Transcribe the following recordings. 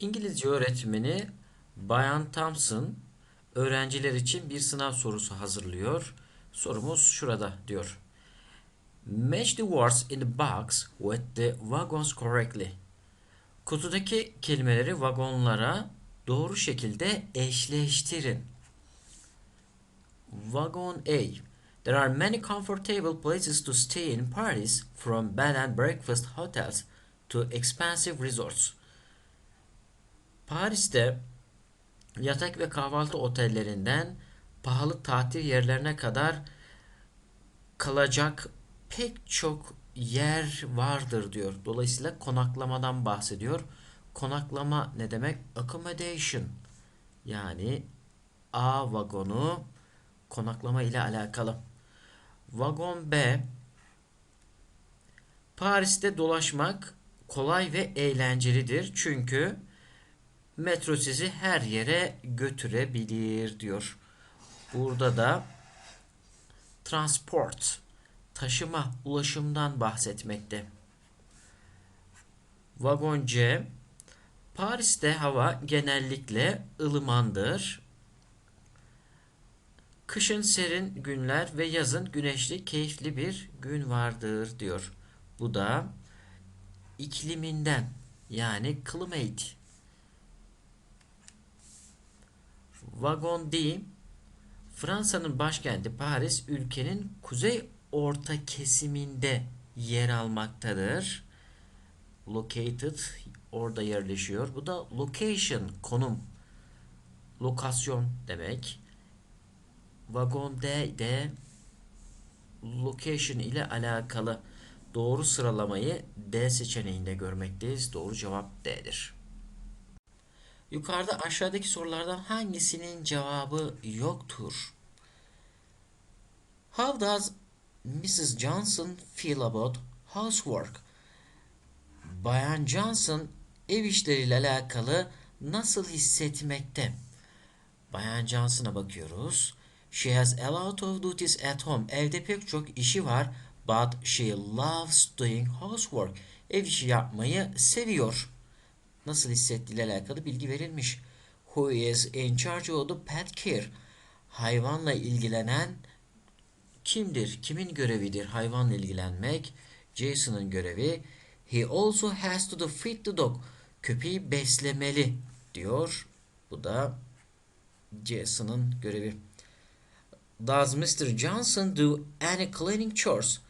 İngilizce öğretmeni Bayan Thompson öğrenciler için bir sınav sorusu hazırlıyor. Sorumuz şurada diyor. Match the words in the box with the wagons correctly. Kutudaki kelimeleri vagonlara doğru şekilde eşleştirin. Wagon A. There are many comfortable places to stay in Paris from bed and breakfast hotels to expensive resorts. Paris'te yatak ve kahvaltı otellerinden pahalı tatil yerlerine kadar kalacak pek çok yer vardır diyor. Dolayısıyla konaklamadan bahsediyor. Konaklama ne demek? Accommodation. Yani A vagonu konaklama ile alakalı. Vagon B Paris'te dolaşmak kolay ve eğlencelidir. Çünkü metro sizi her yere götürebilir diyor. Burada da transport, taşıma, ulaşımdan bahsetmekte. Vagon C Paris'te hava genellikle ılımandır. Kışın serin günler ve yazın güneşli, keyifli bir gün vardır diyor. Bu da ikliminden yani climate. Vagon D Fransa'nın başkenti Paris ülkenin kuzey orta kesiminde yer almaktadır. Located orada yerleşiyor. Bu da location konum. Lokasyon demek. Vagon D de location ile alakalı doğru sıralamayı D seçeneğinde görmekteyiz. Doğru cevap D'dir. Yukarıda aşağıdaki sorulardan hangisinin cevabı yoktur? How does Mrs. Johnson feel about housework? Bayan Johnson ev işleriyle alakalı nasıl hissetmekte? Bayan Johnson'a bakıyoruz. She has a lot of duties at home. Evde pek çok işi var. But she loves doing housework. Ev işi yapmayı seviyor. Nasıl hissettiğiyle alakalı bilgi verilmiş. Who is in charge of the pet care? Hayvanla ilgilenen kimdir? Kimin görevidir hayvanla ilgilenmek? Jason'ın görevi. He also has to feed the dog. Köpeği beslemeli diyor. Bu da Jason'ın görevi. Does Mr. Johnson do any cleaning chores?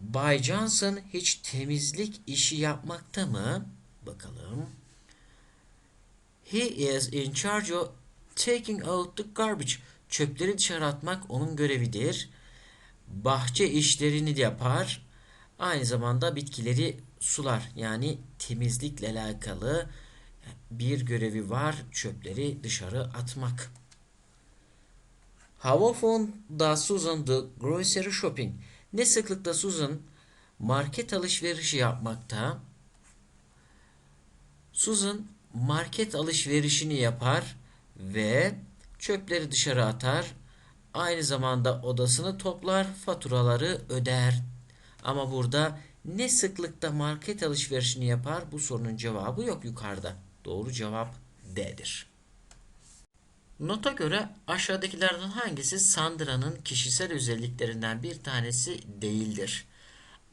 Bay Johnson hiç temizlik işi yapmakta mı? Bakalım. He is in charge of taking out the garbage. Çöpleri dışarı atmak onun görevidir. Bahçe işlerini de yapar. Aynı zamanda bitkileri sular. Yani temizlikle alakalı bir görevi var. Çöpleri dışarı atmak. How often does Susan do grocery shopping? Ne sıklıkta Susan market alışverişi yapmakta? Susan market alışverişini yapar ve çöpleri dışarı atar. Aynı zamanda odasını toplar, faturaları öder. Ama burada ne sıklıkta market alışverişini yapar? Bu sorunun cevabı yok yukarıda. Doğru cevap D'dir. Nota göre aşağıdakilerden hangisi Sandra'nın kişisel özelliklerinden bir tanesi değildir?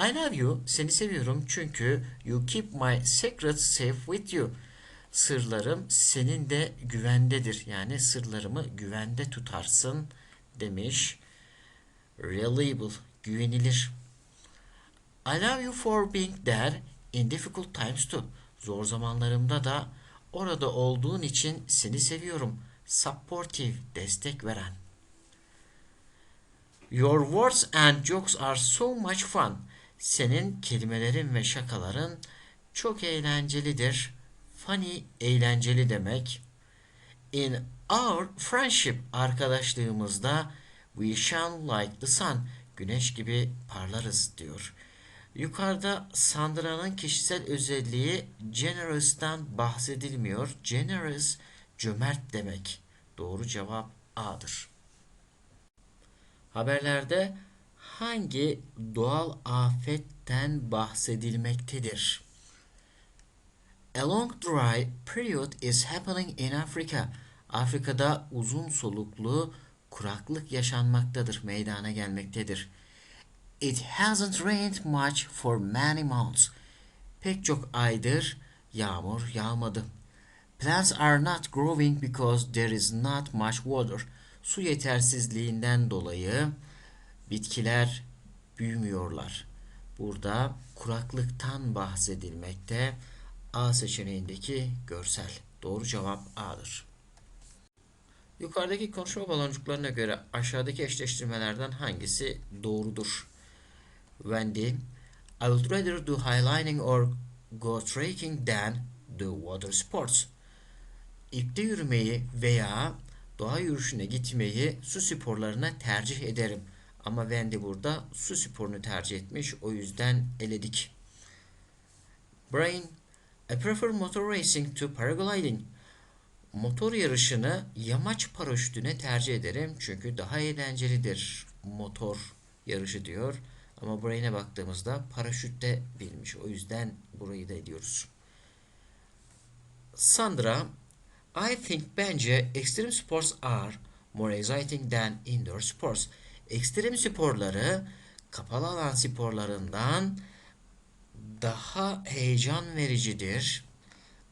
I love you, seni seviyorum çünkü you keep my secrets safe with you. Sırlarım senin de güvendedir. Yani sırlarımı güvende tutarsın demiş. Reliable, güvenilir. I love you for being there in difficult times too. Zor zamanlarımda da orada olduğun için seni seviyorum. Supportive, destek veren. Your words and jokes are so much fun. Senin kelimelerin ve şakaların çok eğlencelidir. Funny, eğlenceli demek. In our friendship, arkadaşlığımızda we shine like the sun. Güneş gibi parlarız diyor. Yukarıda Sandra'nın kişisel özelliği generous'tan bahsedilmiyor. Generous, cömert demek. Doğru cevap A'dır. Haberlerde hangi doğal afetten bahsedilmektedir? A long dry period is happening in Africa. Afrika'da uzun soluklu kuraklık yaşanmaktadır, meydana gelmektedir. It hasn't rained much for many months. Pek çok aydır yağmur yağmadı. Plants are not growing because there is not much water. Su yetersizliğinden dolayı bitkiler büyümüyorlar. Burada kuraklıktan bahsedilmekte. A seçeneğindeki görsel. Doğru cevap A'dır. Yukarıdaki konuşma baloncuklarına göre aşağıdaki eşleştirmelerden hangisi doğrudur? Wendy, I would rather do highlining or go trekking than do water sports. İpte yürümeyi veya doğa yürüyüşüne gitmeyi su sporlarına tercih ederim. Ama Wendy burada su sporunu tercih etmiş. O yüzden eledik. Brain, I prefer motor racing to paragliding. Motor yarışını yamaç paraşütüne tercih ederim çünkü daha eğlencelidir motor yarışı diyor. Ama Brain'e baktığımızda paraşütte bilmiş. O yüzden burayı da ediyoruz. Sandra, I think bence extreme sports are more exciting than indoor sports. Ekstrem sporları kapalı alan sporlarından daha heyecan vericidir.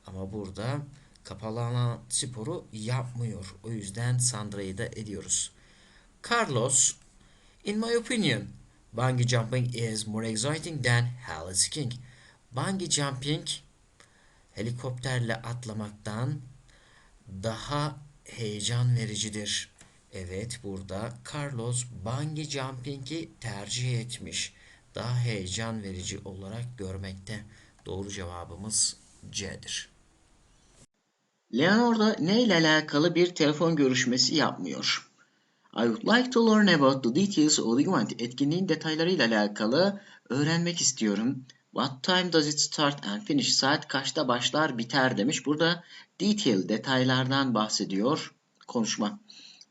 Ama burada kapalı alan sporu yapmıyor. O yüzden Sandra'yı da ediyoruz. Carlos, in my opinion, bungee jumping is more exciting than heli skiing. Bungee jumping helikopterle atlamaktan daha heyecan vericidir. Evet burada Carlos bungee jumping'i tercih etmiş. Daha heyecan verici olarak görmekte. Doğru cevabımız C'dir. Leonardo ne ile alakalı bir telefon görüşmesi yapmıyor? I would like to learn about the details of the event. Etkinliğin detaylarıyla alakalı öğrenmek istiyorum. What time does it start and finish? Saat kaçta başlar biter demiş. Burada detail detaylardan bahsediyor konuşma.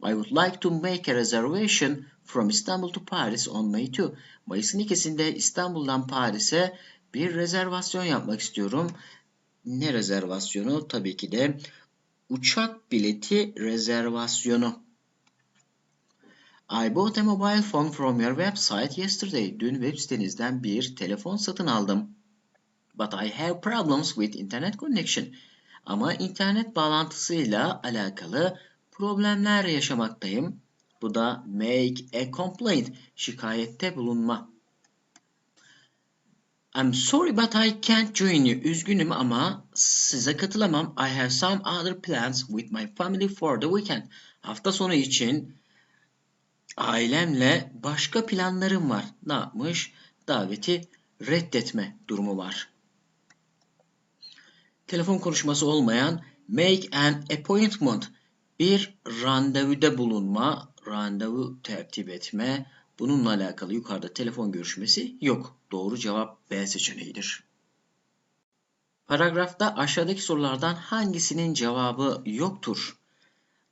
I would like to make a reservation from Istanbul to Paris on May 2. Mayıs'ın ikisinde İstanbul'dan Paris'e bir rezervasyon yapmak istiyorum. Ne rezervasyonu? Tabii ki de uçak bileti rezervasyonu. I bought a mobile phone from your website yesterday. Dün web sitenizden bir telefon satın aldım. But I have problems with internet connection. Ama internet bağlantısıyla alakalı problemler yaşamaktayım. Bu da make a complaint, şikayette bulunma. I'm sorry but I can't join you. Üzgünüm ama size katılamam. I have some other plans with my family for the weekend. Hafta sonu için ailemle başka planlarım var. Ne yapmış? Daveti reddetme durumu var. Telefon konuşması olmayan make an appointment bir randevuda bulunma, randevu tertip etme. Bununla alakalı yukarıda telefon görüşmesi yok. Doğru cevap B seçeneğidir. Paragrafta aşağıdaki sorulardan hangisinin cevabı yoktur?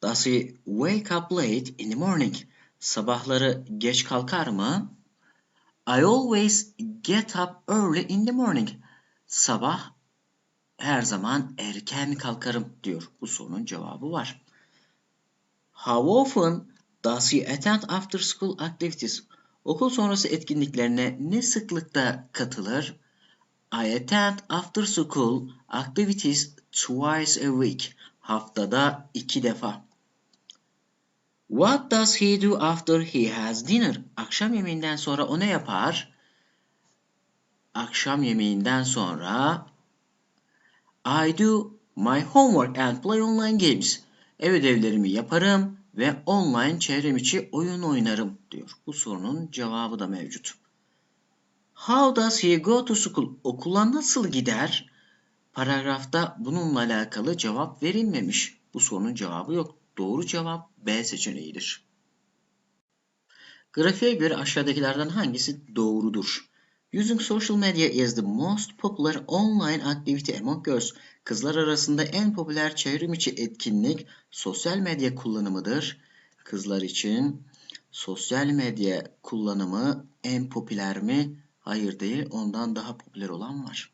Does he wake up late in the morning? Sabahları geç kalkar mı? I always get up early in the morning. Sabah her zaman erken kalkarım diyor. Bu sorunun cevabı var. How often does he attend after school activities? Okul sonrası etkinliklerine ne sıklıkta katılır? I attend after school activities twice a week. Haftada iki defa. What does he do after he has dinner? Akşam yemeğinden sonra o ne yapar? Akşam yemeğinden sonra I do my homework and play online games. Ev ödevlerimi yaparım ve online çevrim içi oyun oynarım diyor. Bu sorunun cevabı da mevcut. How does he go to school? Okula nasıl gider? Paragrafta bununla alakalı cevap verilmemiş. Bu sorunun cevabı yok. Doğru cevap B seçeneğidir. Grafiğe göre aşağıdakilerden hangisi doğrudur? Using social media is the most popular online activity among girls. Kızlar arasında en popüler çevrim içi etkinlik sosyal medya kullanımıdır. Kızlar için sosyal medya kullanımı en popüler mi? Hayır değil, ondan daha popüler olan var.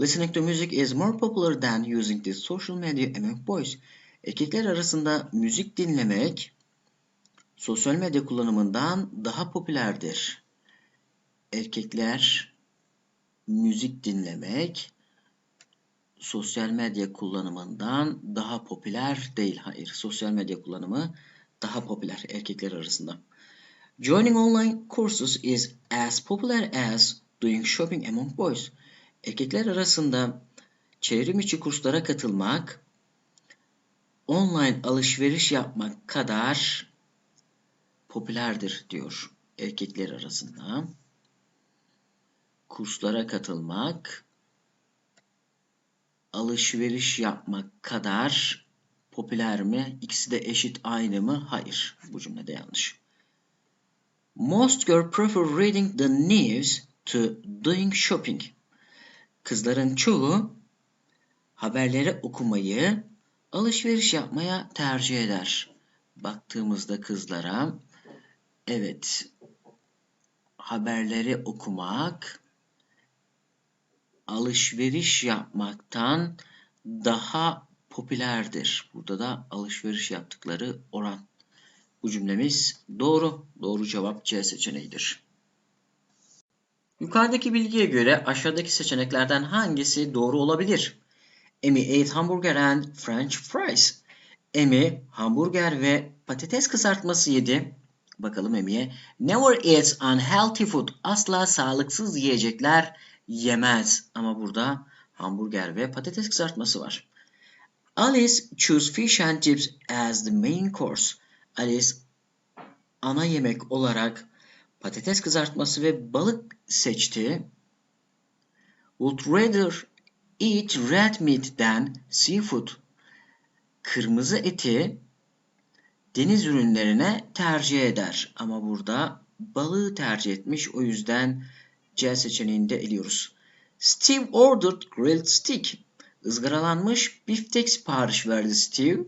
Listening to music is more popular than using the social media among boys. Erkekler arasında müzik dinlemek sosyal medya kullanımından daha popülerdir. Erkekler müzik dinlemek sosyal medya kullanımından daha popüler değil. Hayır, sosyal medya kullanımı daha popüler erkekler arasında. Joining online courses is as popular as doing shopping among boys. Erkekler arasında çevrim içi kurslara katılmak, online alışveriş yapmak kadar popülerdir diyor erkekler arasında. Kurslara katılmak, alışveriş yapmak kadar popüler mi? İkisi de eşit aynı mı? Hayır. Bu cümlede yanlış. Most girls prefer reading the news to doing shopping. Kızların çoğu haberleri okumayı alışveriş yapmaya tercih eder. Baktığımızda kızlara evet haberleri okumak alışveriş yapmaktan daha popülerdir. Burada da alışveriş yaptıkları oran. Bu cümlemiz doğru. Doğru cevap C seçeneğidir. Yukarıdaki bilgiye göre aşağıdaki seçeneklerden hangisi doğru olabilir? Amy ate hamburger and french fries. Amy hamburger ve patates kızartması yedi. Bakalım Amy'ye. Never eats unhealthy food. Asla sağlıksız yiyecekler yemez. Ama burada hamburger ve patates kızartması var. Alice chose fish and chips as the main course. Alice ana yemek olarak patates kızartması ve balık seçti. Would rather eat red meat than seafood. Kırmızı eti deniz ürünlerine tercih eder. Ama burada balığı tercih etmiş. O yüzden C seçeneğini de eliyoruz. Steve ordered grilled steak. Izgaralanmış biftek sipariş verdi Steve.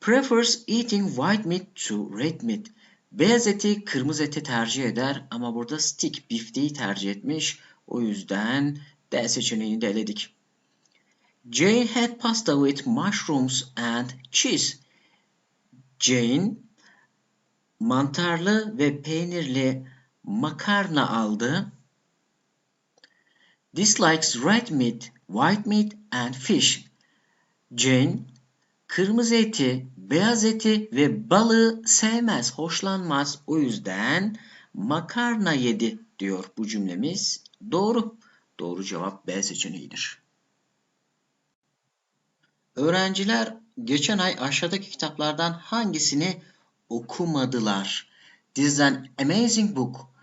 Prefers eating white meat to red meat. Beyaz eti kırmızı eti tercih eder ama burada stick bifteyi tercih etmiş. O yüzden D seçeneğini de eledik. Jane had pasta with mushrooms and cheese. Jane mantarlı ve peynirli makarna aldı. Dislikes red meat, white meat and fish. Jane kırmızı eti, beyaz eti ve balığı sevmez, hoşlanmaz. O yüzden makarna yedi diyor bu cümlemiz. Doğru. Doğru cevap B seçeneğidir. Öğrenciler geçen ay aşağıdaki kitaplardan hangisini okumadılar? An amazing book.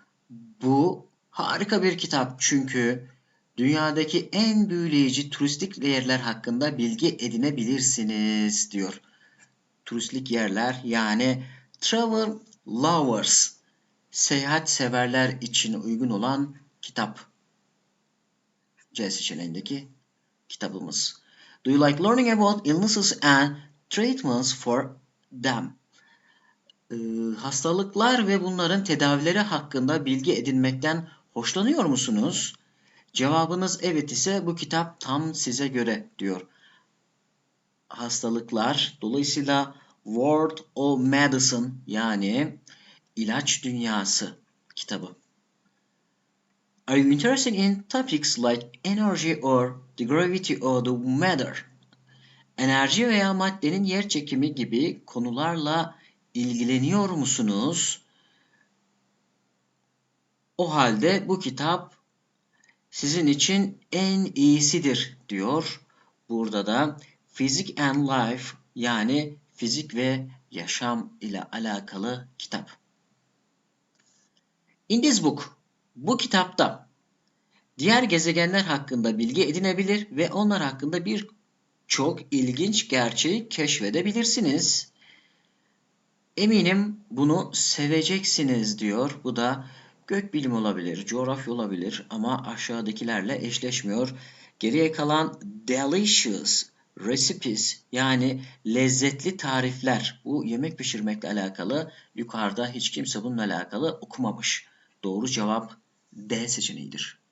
Bu harika bir kitap çünkü dünyadaki en büyüleyici turistik yerler hakkında bilgi edinebilirsiniz diyor. Turistik yerler yani travel lovers, seyahat severler için uygun olan kitap. C seçeneğindeki kitabımız. Do you like learning about illnesses and treatments for them? Ee, hastalıklar ve bunların tedavileri hakkında bilgi edinmekten hoşlanıyor musunuz? Cevabınız evet ise bu kitap tam size göre diyor. Hastalıklar dolayısıyla World of Medicine yani ilaç dünyası kitabı. Are you interested in topics like energy or the gravity of the matter? Enerji veya maddenin yer çekimi gibi konularla ilgileniyor musunuz? O halde bu kitap sizin için en iyisidir diyor. Burada da Physics and Life yani fizik ve yaşam ile alakalı kitap. In this book, bu kitapta diğer gezegenler hakkında bilgi edinebilir ve onlar hakkında bir çok ilginç gerçeği keşfedebilirsiniz. Eminim bunu seveceksiniz diyor. Bu da gökbilim olabilir, coğrafya olabilir ama aşağıdakilerle eşleşmiyor. Geriye kalan delicious recipes yani lezzetli tarifler. Bu yemek pişirmekle alakalı. Yukarıda hiç kimse bununla alakalı okumamış. Doğru cevap D seçeneğidir.